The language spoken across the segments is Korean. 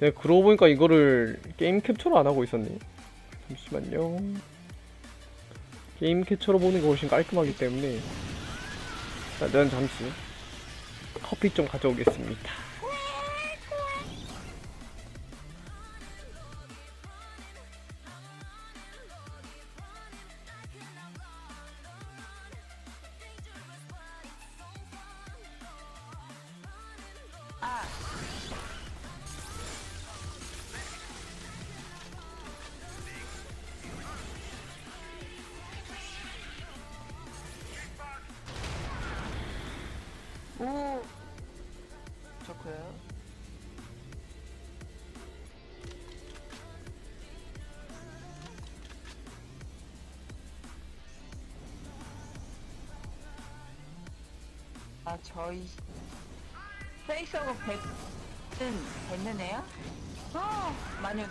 네, 그러고 보니까 이거를 게임 캡처로 안 하고 있었네. 잠시만요. 게임 캡처로 보는 게 훨씬 깔끔하기 때문에. 자, 난 잠시 커피 좀 가져오겠습니다. 저희 페이스오버 100은 됐는 애야? 어 마녀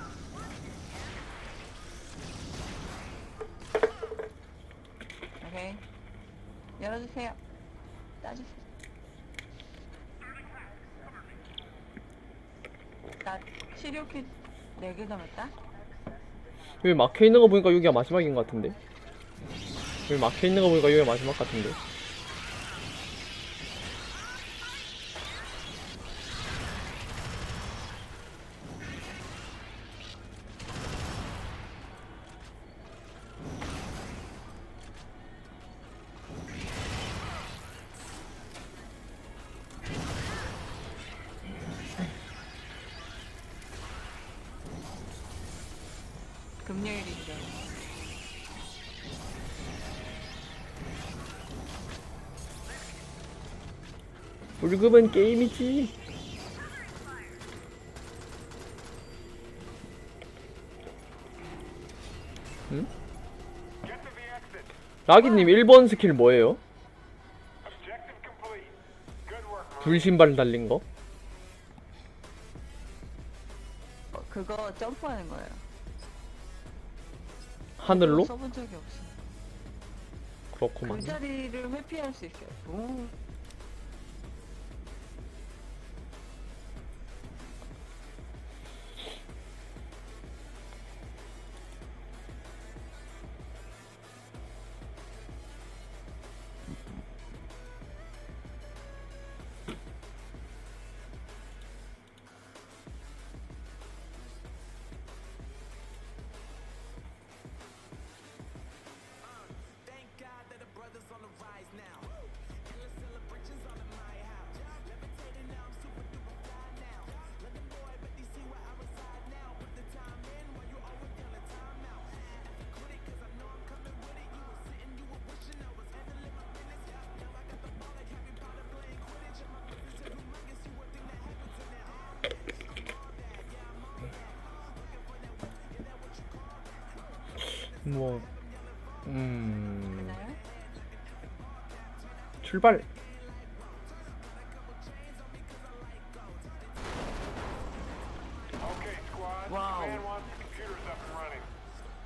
오케이 열어주세요 따주세요 나 치료 킷 4개 남았다? 여기 막혀 있는 거 보니까 여기가 마지막인 것 같은데. 여기 막혀 있는 거 보니까 여기가 마지막 같은데. 월급은 게임이지. 응? 라기님 1번 스킬 뭐예요? 불신발 달린 거? 어, 그거 점프하는 거예요 하늘로? 써본 적이 없어 그렇구만. 그 자리를 회피할 수 있어요 오. 뭐, 음? 출발. Okay, squad. Wow. Command wants the computers up and running.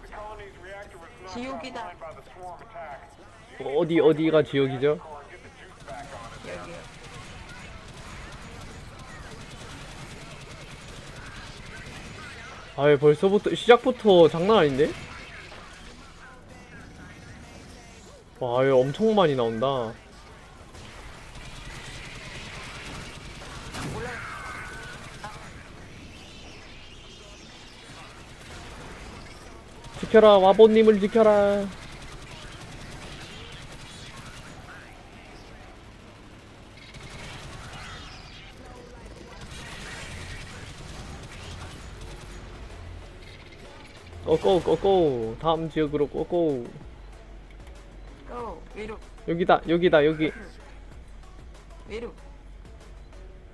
The colony's reactor was knocked 지옥이다. offline by the swarm attack. 어디 어디가 지역이죠? Core and get the juice back on it. 여기요 아예 벌써부터 시작부터 장난 아닌데? 와, 얘 엄청 많이 나온다. 지켜라, 와보님을 지켜라. 꼬꼬 꼬꼬 다음 지역으로 꼬꼬 고 위로. 여기다 여기다 여기. 위로.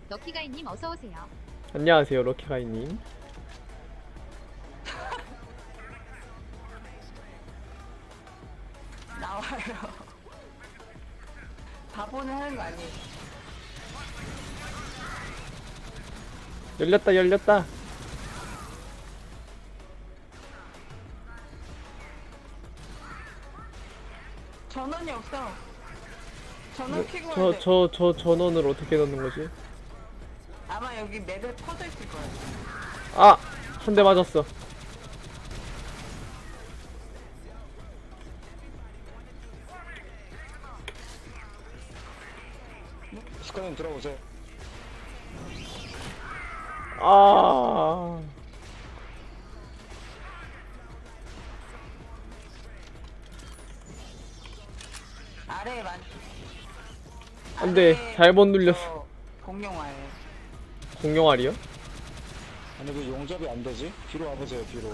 럭키가이님 어서 오세요. 안녕하세요 럭키가이님. 나와요. 바보는 하는 거 아니에요? 열렸다 열렸다 없어 전원 켜고 해야 저돼저저 전원을 어떻게 넣는 거지? 아마 여기 맵에 퍼져 있을 거예요 아! 한 대 맞았어. 스카님 들어오세요. 아. 아래에 많. 안 돼. 아래에 잘못 눌렸어. 저 공룡알. 공룡알이요? 아니 왜 용접이 안 되지? 뒤로 와보세요 뒤로.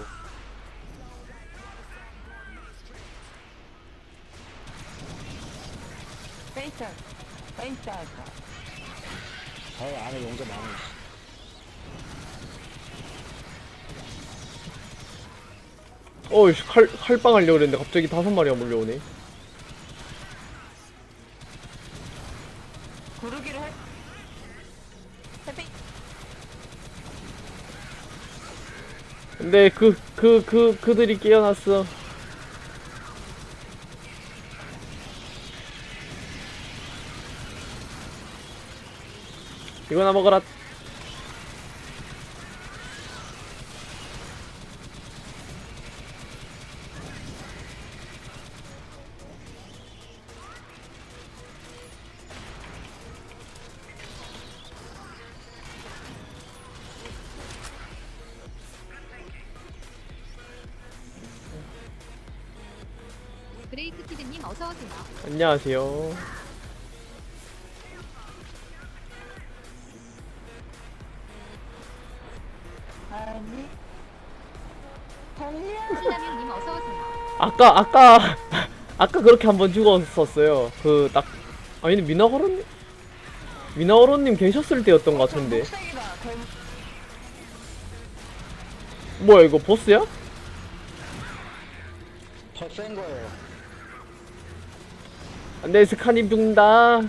페이스. 페이스 할까? 아예 안에 용접 안 해. 어이씨, 칼, 칼빵 하려고 그랬는데 갑자기 다섯 마리가 몰려오네. 구르기를 할. 해피. 근데 그, 그, 그, 그들이 깨어났어. 이거나 먹어라. 브레이크 피드님 어서 오세요. 안녕하세요. 아니. 달려. 신라면님 어서 오세요. 아까, 아까, 아까 그렇게 한 번 죽었었어요. 그, 딱, 아니, 미나호로님? 미나호로님 계셨을 때였던 것 같은데. 뭐야, 이거 보스야? 더 센 거예요. 안 돼, 스카님 죽는다.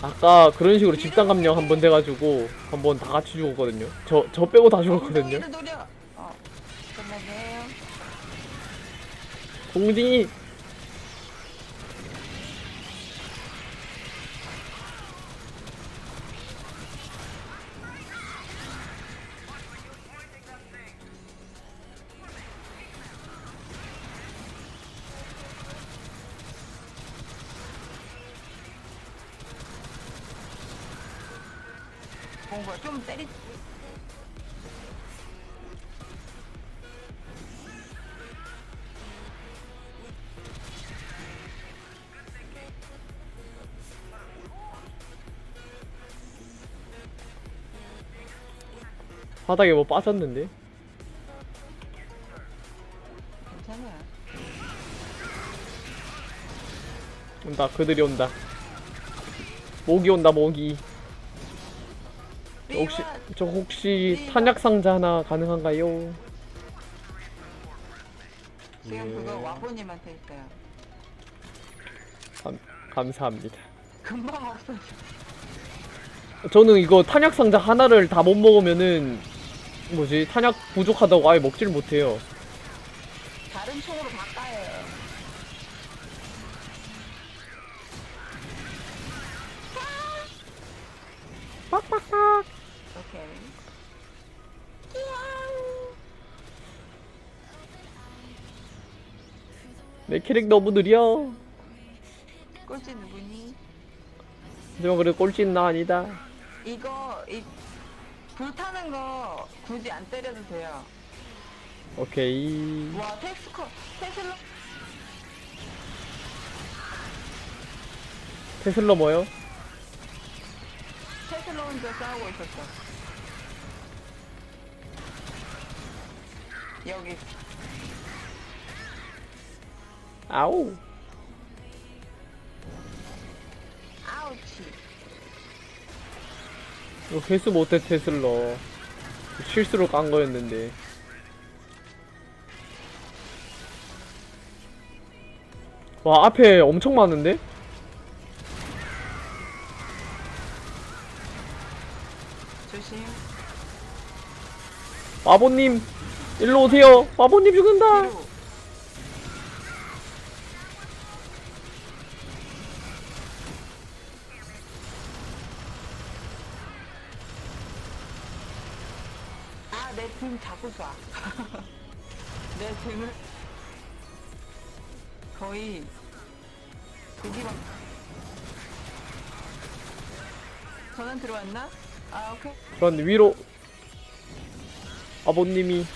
아까 그런 식으로 집단 감령 한번 돼가지고 한 번 다 같이 죽었거든요. 저, 저 빼고 다 죽었거든요. 노려. 어. 바닥에 뭐 빠졌는데? 괜찮아. 온다, 그들이 온다. 모기 온다, 모기. 저 혹시, 저 혹시 탄약 상자 하나 가능한가요? 지금 그거 예. 와보님한테 있어요. 감, 감사합니다. 금방 없어져. 저는 이거 탄약 상자 하나를 다 못 먹으면은 뭐지 탄약 부족하다고 아예 먹질 못해요. 다른 총으로 바꿔요. 빡빡빡. 오케이. 내 캐릭 너무 느려. 꼴찌 누구니? 하지만 그래도 꼴찌는 나 아니다. 이거 이 불타는 거 굳이 안 때려도 돼요. 오케이. 와 텍스커 테슬라 테슬러 뭐요? 테슬라 혼자 싸우고 있었어. 여기 아우. 아우치. 이거 회수 못해 테슬러. 실수로 깐 거였는데. 와 앞에 엄청 많은데? 조심. 마보님 일로 오세요. 아버님 죽는다. 뒤로. 거의 고기만. 전원 들어왔나? 아, 오케이. 그런데 위로 아버님이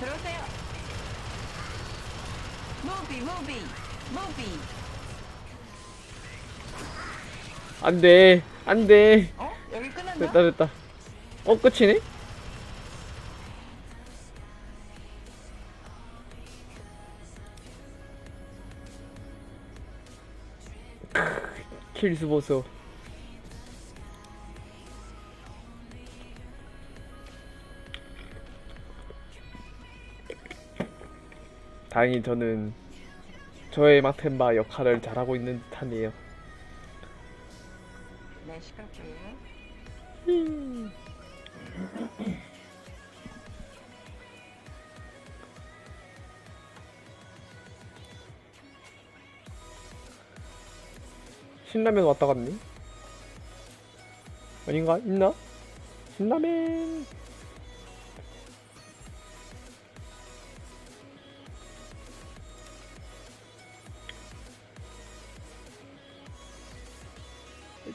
들어오세요. 무비, 무비, 무비. 안돼 안돼 어? 여기 끝났나? 됐다 됐다. 어 끝이네? 킬스 보소. 다행히 저는 저의 마텐바 역할을 잘하고 있는 듯하네요. 네, 시끄럽게. 신라면 왔다 갔니? 아닌가? 있나? 신라면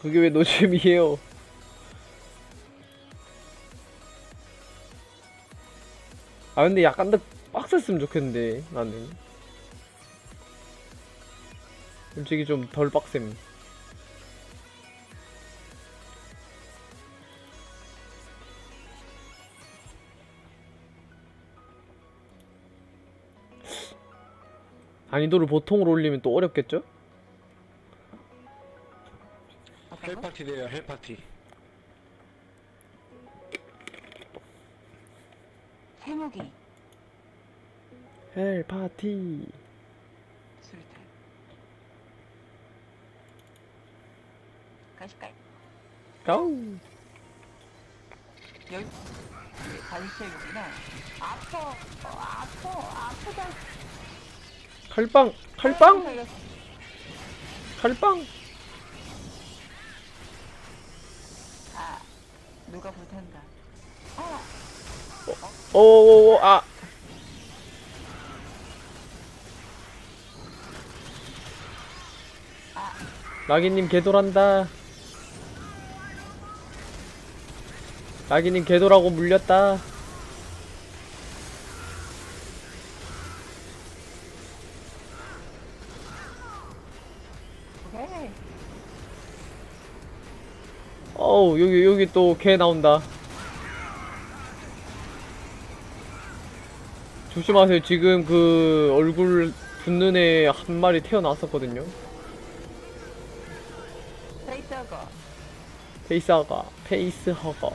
그게 왜 노잼이에요? 아 근데 약간 더 빡셌으면 좋겠는데 나는 솔직히 좀 덜 빡셈 난이도를 보통으로 올리면 또 어렵겠죠? 돼요 헬파티 세무기. 헬 파티 술탄. 가실까요? 가우 여기 가시적이구나. 아파, 어, 아파, 아프다. 칼빵 칼빵. 칼빵 누가 불탄다. 어, 오오오 아. 라기님 개돌한다. 라기님 개돌하고 물렸다 어우 여기 여기 또 개 나온다. 조심하세요. 지금 그 얼굴 붙는 애 한 마리 태어났었거든요. 트레이서거. 페이스허가 페이스허가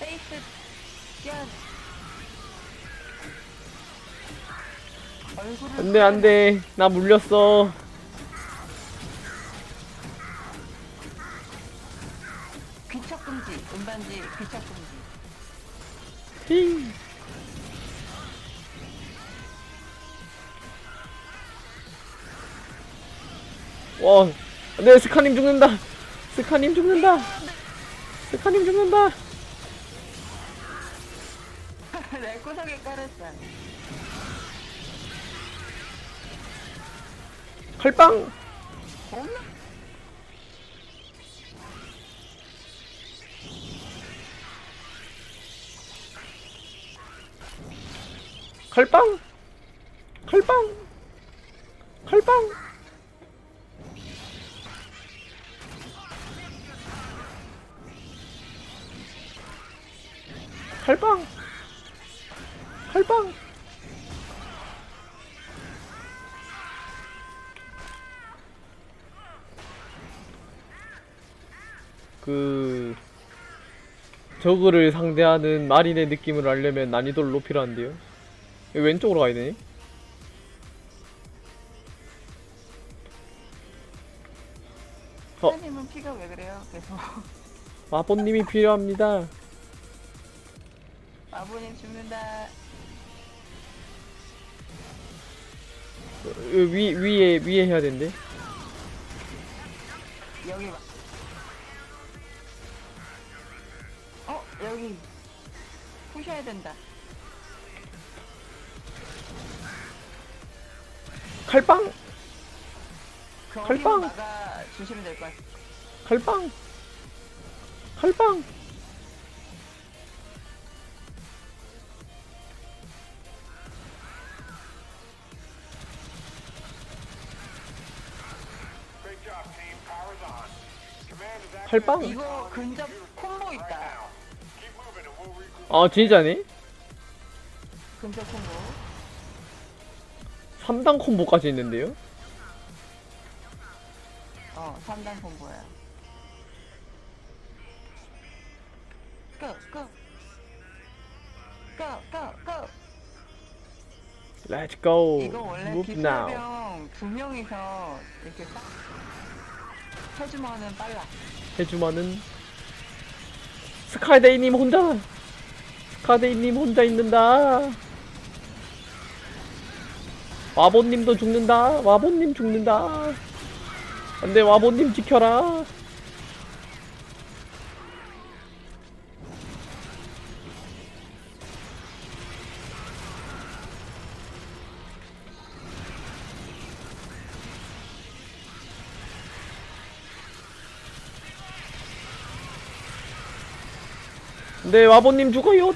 페이스 안돼 안돼. 나 물렸어 와, 네 스카님 죽는다. 스카님 죽는다. 스카님 죽는다. 내 구석에 깔았어. 칼빵. 엄마. 칼빵. 칼빵. 칼빵. 칼빵. 칼빵. 그 저그를 상대하는 마린의 느낌을 알려면 난이도를 높이라는데요. 왼쪽으로 가야 되니? 어. 사장님은 피가 왜 그래요? 계속 마포님이 필요합니다. 아버님 죽는다. 어, 위 위에 위에 해야 된대. 여기 봐. 어 여기 푸셔야 된다. 칼빵 칼빵! 주시면 될 것 같아. 칼빵 칼빵. 칼빵. 이거 근접 콤보 있다. 아 진짜네? 근접 콤보. 3단 콤보까지 있는데요? 어 3단 콤보야. 고! 고! 고! 고! 고! Let's go. 이거 원래 Move now. 기술병 두 명이서 이렇게 딱 해주면은 빨라. 해주마는 스카데이님 혼자 스카데이님 혼자 있는다 와보님도 죽는다. 와보님 죽는다. 안돼 와보님 지켜라. 네 와보님 죽어요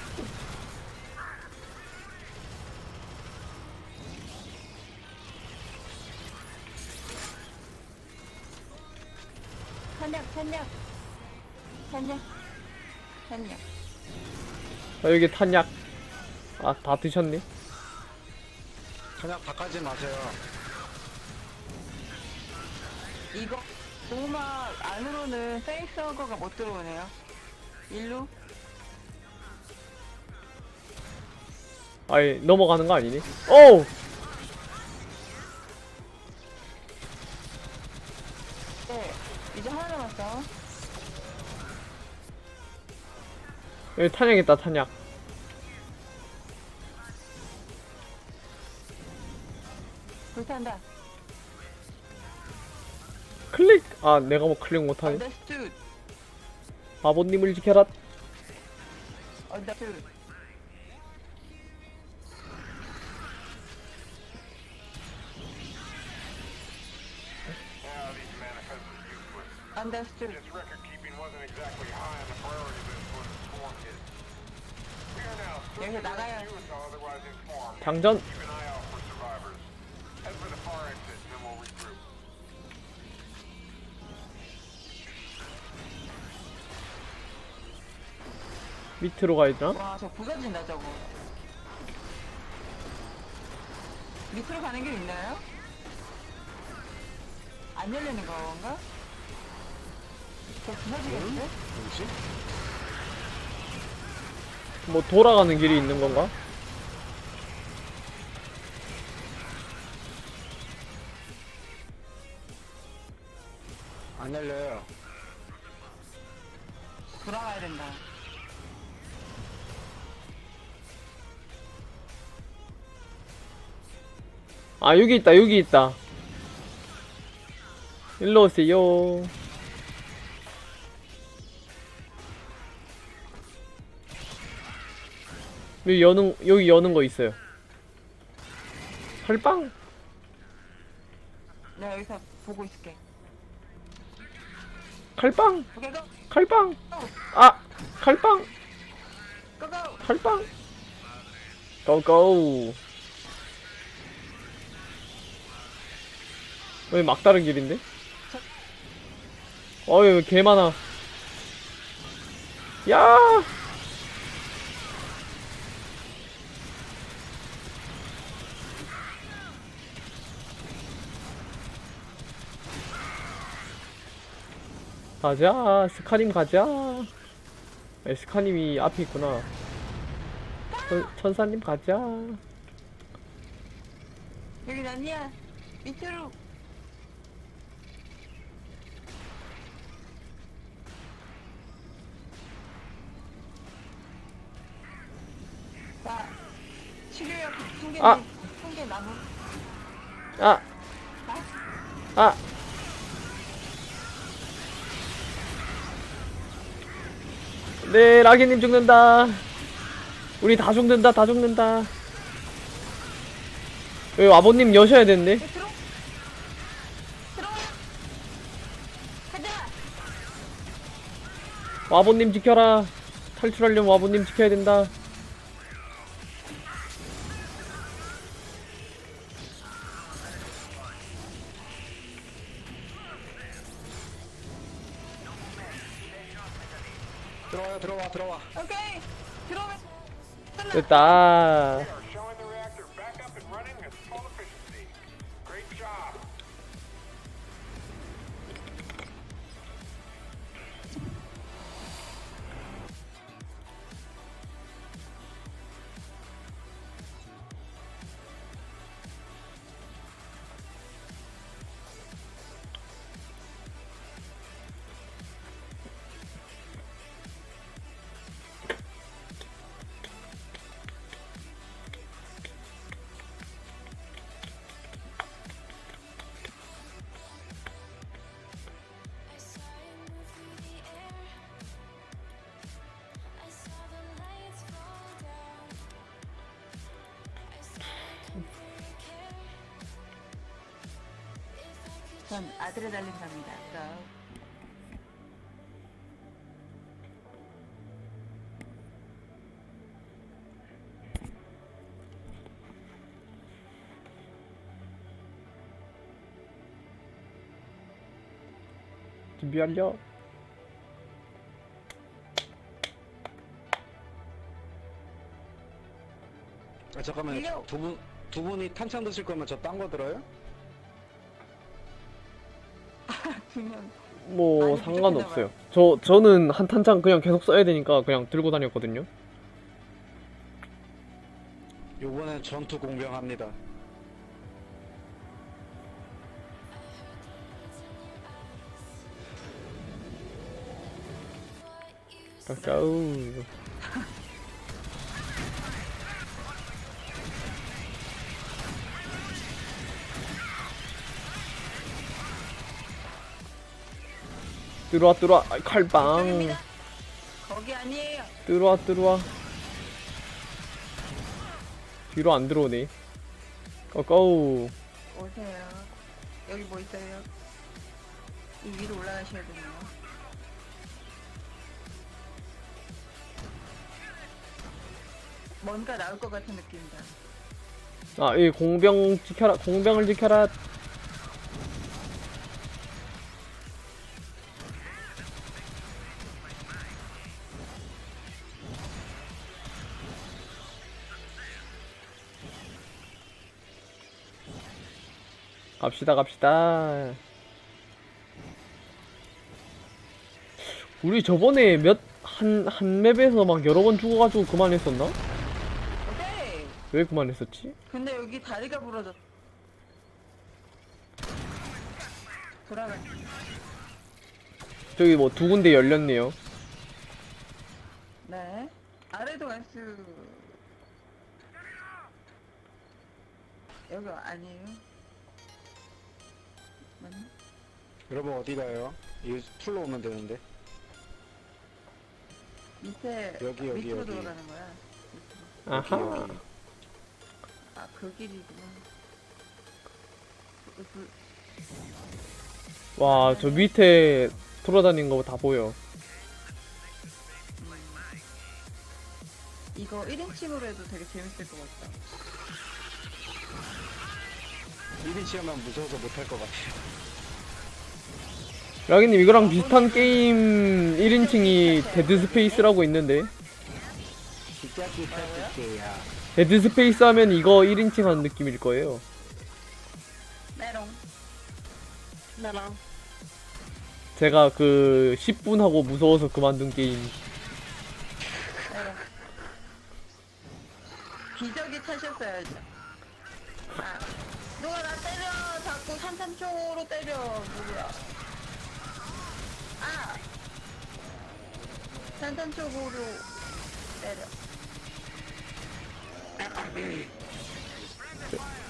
아, 여기 탄약 아 다 드셨네 그냥 바꾸지 마세요. 이거 오마 안으로는 페이스허거가 못 들어오네요. 일루? 아이 넘어가는 거 아니니? 오! 네. 여기 탄약 있다 탄약 불탄다. 클릭! 아 내가 뭐 클릭 못하네 언더스투드. 와보님을 지켜라 언더스투드. Yeah, these manifests are useless. 언더스투드. This record keeping wasn't exactly high on the priority list when the swarm hit. We are now 여기서 나가요. 장전. 밑으로 가야 되나? 와, 저 부서진다, 저거. 밑으로 가는 길 있나요? 안 열리는 건가? 저 부서지겠는데? 뭐지? 뭐 돌아가는 길이 있는 건가? 안 열려요. 돌아가야 된다. 아 여기 있다 여기 있다 일로 오세요 여기 여는 여기 여는 거 있어요 설빵 내가 여기서 보고 있을게. 칼빵 오케이, 고! 칼빵 고! 아 칼빵 고! 고! 칼빵 고고 왜 막다른 길인데? 어이 개 많아 야 가자 스카림 가자 에 스카님이 앞에 있구나. 천, 천사님 가자. 여긴 아니야. 밑으로. 자, 치료약 풍계 아. 풍계 나무. 아! 아! 네, 라기님 죽는다. 우리 다 죽는다, 다 죽는다. 여기 아버님 여셔야 되는데. 가자. 와보님 지켜라. 탈출하려면 와보님 지켜야 된다. 됐다. 전 아드레날린 갑니다. 고. 준비 완료. 아, 잠깐만요. 두 분 두 분이 탄창 드실 거면 저 딴 거 들어요? 뭐 상관없어요. 저 저는 한 탄창 그냥 계속 써야 되니까 그냥 들고 다녔거든요. 요번엔 전투 공병합니다 가까우. 들어와 들어와 아이, 칼빵. 거기 아니에요. 들어와 들어와 뒤로 안 들어오네 가까우 오세요. 여기 뭐 있어요? 이 위로 올라가셔야 되네요. 뭔가 나올 것 같은 느낌이다. 아이 공병 지켜라 공병을 지켜라 갑시다 갑시다 우리 저번에 몇 한 한 맵에서 막 여러 번 죽어가지고 그만했었나? 오케이. 왜 그만했었지? 근데 여기 다리가 부러졌. 돌아가. 저기 뭐 두 군데 열렸네요. 네. 아래도 갈 수. 여기 아니에요? 맞나? 여러분 어디 가요? 이 풀로 오면 되는데 밑에 여기, 여기, 밑으로 여기. 돌아가는 거야. 밑으로. 아하. 여기. 아, 그 길이구나. 그, 그, 와, 저 밑에 돌아다니는 거 다 보여. 이거 1인칭으로 해도 되게 재밌을 것 같다. 1인치 하면 무서워서 못할 것 같아요 라기님, 이거랑 비슷한 게임 1인칭이 데드 스페이스라고 있는데. 데드 스페이스 하면 이거 1인칭 하는 느낌일 거예요. 메롱. 메롱. 제가 그 10분 하고 무서워서 그만둔 게임. 기저귀 타셨어야죠. 아, 누가 나 때려. 자꾸 산탄 쪽으로 때려. 누구야? 아! 산탄 쪽으로 때려.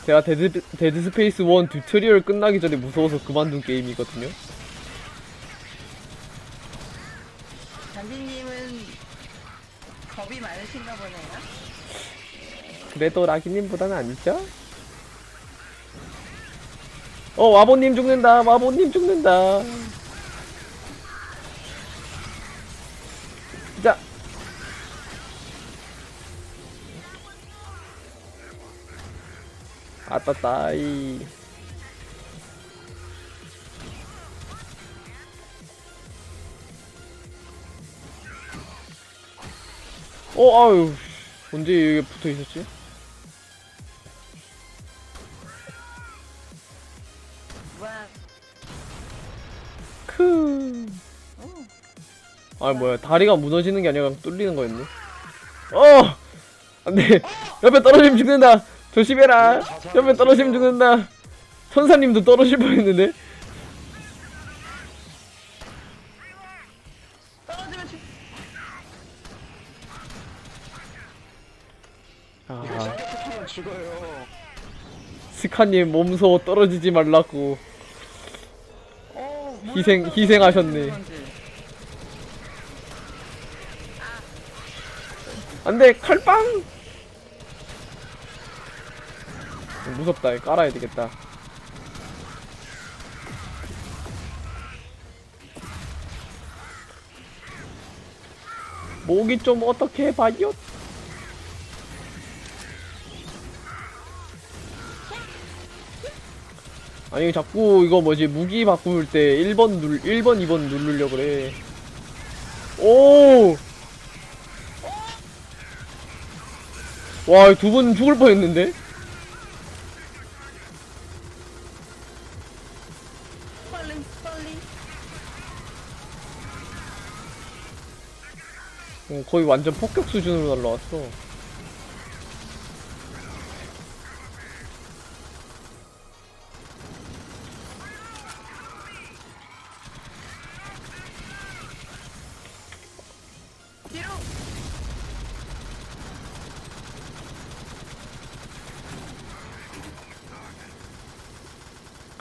제가 데드, 데드 스페이스 1 튜토리얼 끝나기 전에 무서워서 그만둔 게임이거든요. 잔디님은 겁이 많으신가 보네요. 그래도 라기님보다는 아니죠? 어, 와보님 죽는다. 와보님 죽는다. 자. 아따 따이. 어, 아유. 언제 여기 붙어 있었지? 아 뭐야 다리가 무너지는 게 아니라 뚫리는 거였네. 어, 안돼. 옆에 떨어지면 죽는다. 조심해라. 옆에 떨어지면 죽는다. 천사님도 떨어질 뻔했는데. 아. 스카님 몸소 떨어지지 말라고. 어, 희생-. 희생하셨네. 그런지. 안돼 칼빵. 무섭다. 깔아야 되겠다. 목이 좀 어떻게 봐요? 아니 자꾸 이거 뭐지 무기 바꿀 때 1번 눌 1번 2번 누르려 그래. 오! 와, 두분 죽을 뻔 했는데? 빨리, 빨리. 어, 거의 완전 폭격 수준으로 날라왔어.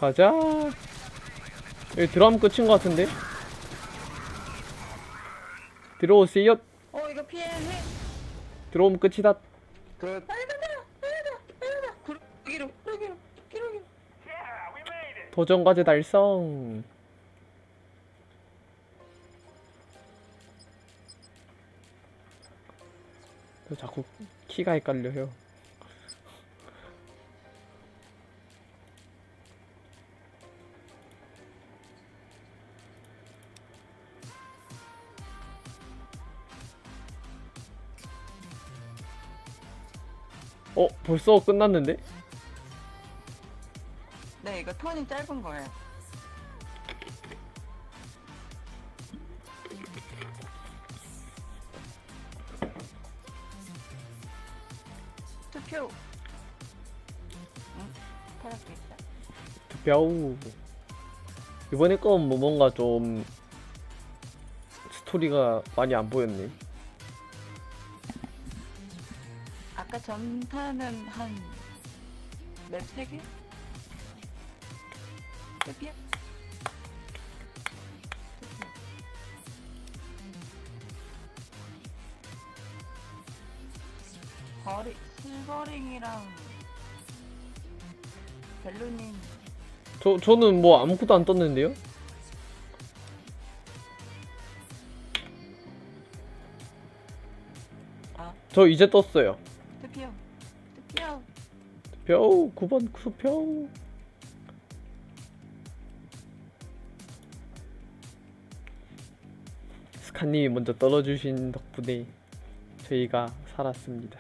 가자. 여기 들어가면 끝인 것 같은데? 들어오세요. 어, 이거 피해. 들어오면 끝이다. 끝. 구르기로, 구르기로. 도전 과제 달성. 저 자꾸 키가 헷갈려요. 벌써 끝났는데? 네, 이거 턴이 짧은 거예요. 투표. 응? 타락도 있다. 뼈우 이번에 건 뭐 뭔가 좀 스토리가 많이 안 보였네 전타는 한맵세 개? 끝이야? 거리 실버링이랑 벨루님 저, 저는 뭐 아무것도 안 떴는데요? 아 저 이제 떴어요 뼈우 9번 쿠표? 스카님이 먼저 떨어주신 덕분에 저희가 살았습니다